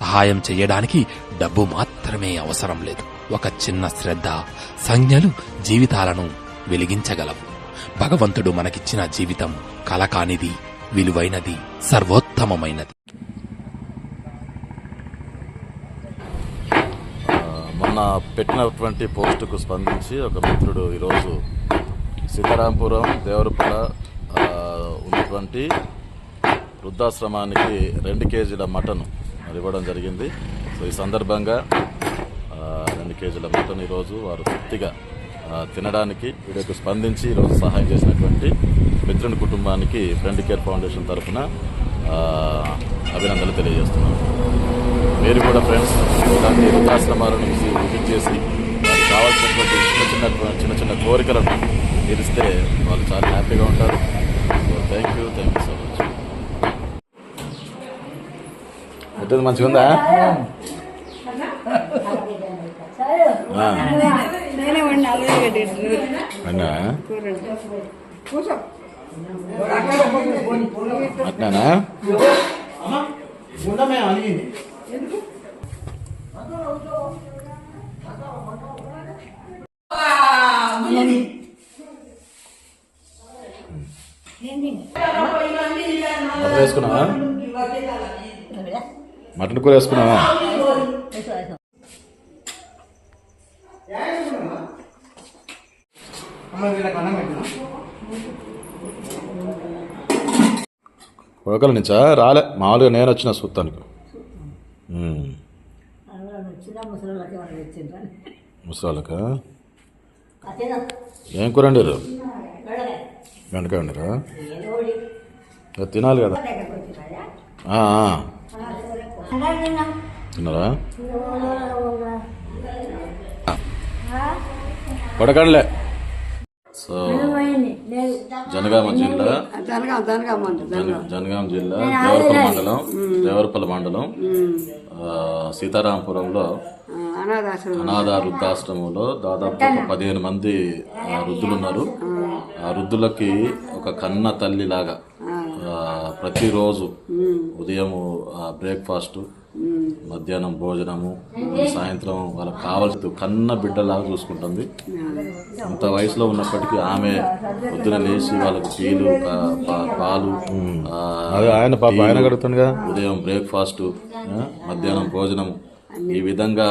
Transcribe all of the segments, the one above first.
సహాయం చేయడానికి డబ్బు మాత్రమే అవసరం లేదు. ఒక చిన్న శ్రద్ధ సంజ్ఞలు జీవితాలను వెలిగించగలవు. భగవంతుడు మనకిచ్చిన జీవితం కలకానిది విలువైనది సర్వోత్తమమైనది. మొన్న పెట్టినటువంటి పోస్టుకు స్పందించి ఒక మిత్రుడు ఈరోజు సీతారాంపురం దేవరపడ ఉన్నటువంటి వృద్ధాశ్రమానికి రెండు కేజీల మటన్ మరి ఇవ్వడం జరిగింది. సో ఈ సందర్భంగా రెండు కేజీల మటన్ ఈరోజు వారు తృప్తిగా తినడానికి వీడియోకు స్పందించి ఈరోజు సహాయం చేసినటువంటి మిత్రుని కుటుంబానికి ఫ్రెండ్ కేర్ ఫౌండేషన్ తరఫున అభినందనలు తెలియజేస్తున్నాను మీరు కూడా ఫ్రెండ్స్ ఇలాంటి వృద్ధాశ్రమాలను విజిట్ చేసి కావాల్సినటువంటి చిన్న చిన్న చిన్న చిన్న కోరికలను తీరిస్తే వాళ్ళు చాలా హ్యాపీగా ఉంటారు. So thank you thank you so much ఎట్టుంది మంచిగా ఉందా అన్నా? వేసుకున్నావా? మటన్ కూర వేసుకున్నావా? కొడకల నుంచా? రాలే. మామూలుగా నేను వచ్చిన తెచ్చిండ్రా ముసలాళ్ళకా? ఏం కూర బెండకాయ వండారా? ఇక తినాలి కదా. తిన్నారా కొడకడలే సో జనగామ జిల్లా దనగా దనగామంట జన- జనగాం జిల్లా దేవరపల్లి మండలం దేవరపల్లి మండలం సీతారాంపురంలో అనాథ వృద్ధాశ్రమంలో దాదాపు ఒక పదిహేను మంది వృద్ధులు ఉన్నారు ఆ వృద్ధులకి ఒక కన్న తల్లి లాగా ప్రతిరోజు ఉదయం బ్రేక్ఫాస్ట్ మధ్యాహ్నం భోజనము సాయంత్రం వాళ్ళకి కావాల్సిన కన్న బిడ్డలాగా చూసుకుంటుంది. అంత వయసులో ఉన్నప్పటికీ ఆమె పొద్దున లేచి వాళ్ళకి టీలు పాలు ఆ, ఆయన పాప ఆయన కడుగుతుండగా? ఉదయం బ్రేక్ఫాస్ట్ మధ్యాహ్నం భోజనం ఈ విధంగా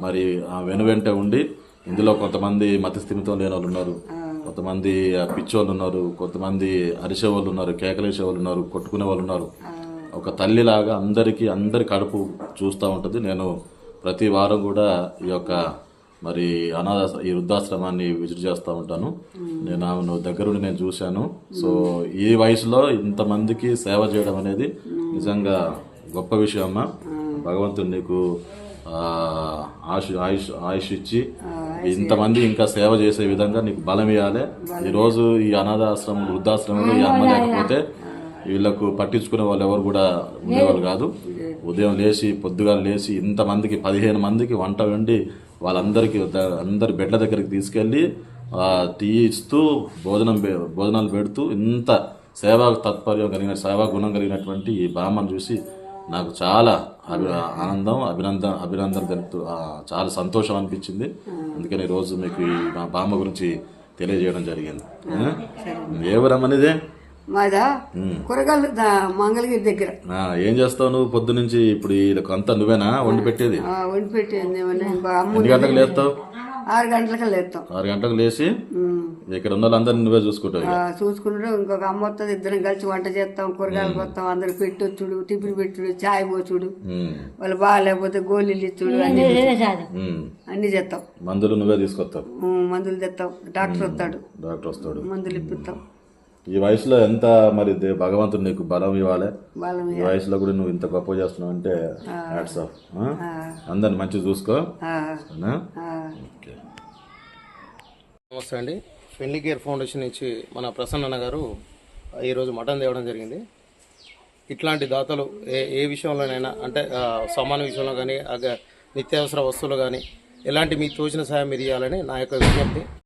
మరి ఆ వెనువెంట ఉండి ఇందులో కొంతమంది మతి స్థిమితం లేని వాళ్ళు ఉన్నారు. కొంతమంది ఆ, పిచ్చోళ్ళు ఉన్నారు కొంతమంది అరిసే వాళ్ళు ఉన్నారు కేకలేసే వాళ్ళు ఉన్నారు కొట్టుకునే వాళ్ళు ఉన్నారు. ఒక తల్లిలాగా అందరికీ అందరి కడుపు చూస్తూ ఉంటుంది. నేను ప్రతి వారం కూడా ఈ యొక్క మరి అనాథ ఈ వృద్ధాశ్రమాన్ని విజిట్ చేస్తూ ఉంటాను. నేను ఆమెను దగ్గరుండి నేను చూశాను. సో ఈ వయసులో ఇంతమందికి సేవ చేయడం అనేది నిజంగా గొప్ప విషయం అమ్మా. భగవంతుడు నీకు ఆ, ఆశు ఆయుష్ ఆయుష్ ఇచ్చి ఇంతమంది ఇంకా సేవ చేసే విధంగా నీకు బలం ఇవ్వాలి. ఈరోజు ఈ అనాథాశ్రమం వృద్ధాశ్రమంలో ఈ అమ్మ లేకపోతే వీళ్ళకు పట్టించుకునే వాళ్ళు ఎవరు కూడా ఉండేవాళ్ళు కాదు. ఉదయం లేచి పొద్దుగా లేచి ఇంతమందికి పదిహేను మందికి వంట వండి వాళ్ళందరికీ అందరి బెడ్ల దగ్గరికి తీసుకెళ్ళి టీ ఇస్తూ భోజనం భోజనాలు పెడుతూ ఇంత సేవా తత్పర్యం కలిగిన సేవా గుణం కలిగినటువంటి ఈ బామ్మను చూసి నాకు చాలా అభి ఆనందం అభినందన అభినందన తెలుపుతూ చాలా సంతోషం అనిపించింది. అందుకని ఈరోజు మీకు ఈ మా బామ్మ గురించి తెలియజేయడం జరిగింది. ఆ? ఏ ఊరమ్మనిదే మాదా కూరగాయలు మంగళగిరి దగ్గర. ఏం చేస్తావు నువ్వు పొద్దు నుంచి ఇప్పుడు వీళ్ళకి అంతా నువ్వేనా? వండి పెట్టేది? వండి పెట్టింది ఎన్ని గంటలకు లేస్తావు? ఆరు గంటలకు లేస్తాం ఆరు గంటలకు లేచి ఇక్కడ ఉన్న వాళ్ళందరినీ నువ్వే చూసుకుంటావు. చూసుకుంటాం ఇంకొక అమ్మ వస్తుంది ఇద్దరం కలిసి వంట చేస్తాం కూరగాయలు పోతాం అందరు పెట్టొచ్చుడు టిఫిన్ పెట్టుడు చాయ్ పోచుడు. వాళ్ళు బాగాలేకపోతే గోళీలు ఇచ్చుడు అన్ని. అన్ని చేస్తాం. మందులు నువ్వే తీసుకొస్తావు. మందులు తెస్తాం డాక్టర్ వస్తాడు. డాక్టర్ వస్తాడు. మందులు ఇప్పిస్తాం. ఈ వయసులో ఎంత మరి దే- భగవంతుడు నీకు బలం ఇవ్వాలి? ఈ వయసులో కూడా నువ్వు ఇంత గొప్ప చేస్తున్నావు అంటే హ్యాట్స్ ఆఫ్ అందరిని మంచిగా చూసుకో. నమస్తే అండి. ఫ్రెండ్లీ కేర్ ఫౌండేషన్ నుంచి మన ప్రసన్న గారు ఈరోజు మటన్ తేవడం జరిగింది. ఇట్లాంటి దాతలు ఏ ఏ విషయంలోనైనా అంటే సామాను విషయంలో కానీ నిత్యావసర వస్తువులు కానీ ఎలాంటి మీకు తోచిన సహాయం మీరు ఇవ్వాలని నా యొక్క విజ్ఞప్తి.